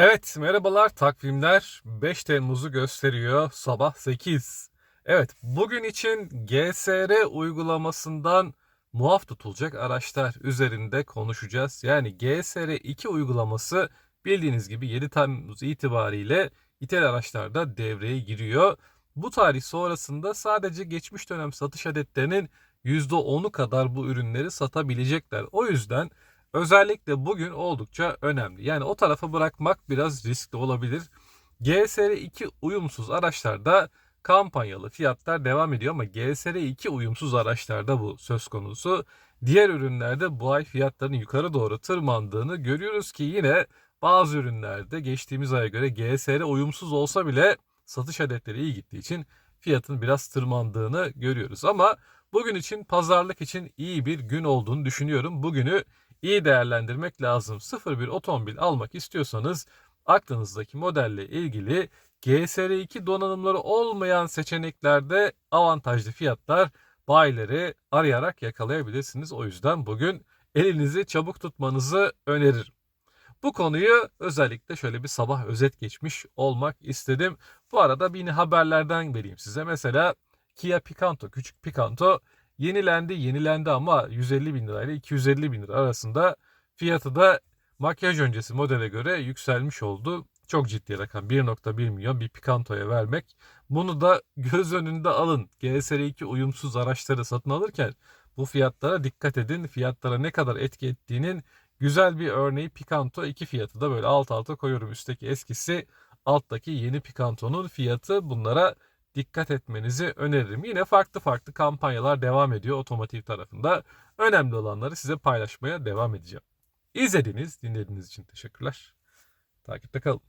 Evet, merhabalar takvimler 5 Temmuz'u gösteriyor sabah 8. Evet, bugün için GSR uygulamasından muaf tutulacak araçlar üzerinde konuşacağız. Yani GSR 2 uygulaması bildiğiniz gibi 7 Temmuz itibariyle ithal araçlarda devreye giriyor. Bu tarih sonrasında sadece geçmiş dönem satış adetlerinin %10'u kadar bu ürünleri satabilecekler. O yüzden özellikle bugün oldukça önemli. Yani o tarafa bırakmak biraz riskli olabilir. GSR2 uyumsuz araçlarda kampanyalı fiyatlar devam ediyor ama GSR2 uyumsuz araçlarda bu söz konusu. Diğer ürünlerde bu ay fiyatların yukarı doğru tırmandığını görüyoruz ki yine bazı ürünlerde geçtiğimiz aya göre GSR uyumsuz olsa bile satış adetleri iyi gittiği için fiyatın biraz tırmandığını görüyoruz. Ama bugün için pazarlık için iyi bir gün olduğunu düşünüyorum. Bugünü iyi değerlendirmek lazım. 01 otomobil almak istiyorsanız aklınızdaki modelle ilgili GSR2 donanımları olmayan seçeneklerde avantajlı fiyatlar bayileri arayarak yakalayabilirsiniz. O yüzden bugün elinizi çabuk tutmanızı öneririm. Bu konuyu özellikle şöyle bir sabah özet geçmiş olmak istedim. Bu arada bir haberlerden vereyim size. Mesela Kia Picanto, küçük Picanto yenilendi yenilendi ama 150 bin lirayla 250 bin lira arasında fiyatı da makyaj öncesi modele göre yükselmiş oldu. Çok ciddi rakam 1.1 milyon bir Picanto'ya vermek. Bunu da göz önünde alın. GSR2 uyumsuz araçları satın alırken bu fiyatlara dikkat edin. Fiyatlara ne kadar etki ettiğinin güzel bir örneği Picanto. iki fiyatı da böyle alt alta koyuyorum. Üstteki eskisi alttaki yeni Picanto'nun fiyatı bunlara dikkat etmenizi öneririm. Yine farklı farklı kampanyalar devam ediyor otomotiv tarafında. Önemli olanları size paylaşmaya devam edeceğim. İzlediğiniz, dinlediğiniz için teşekkürler. Takipte kalın.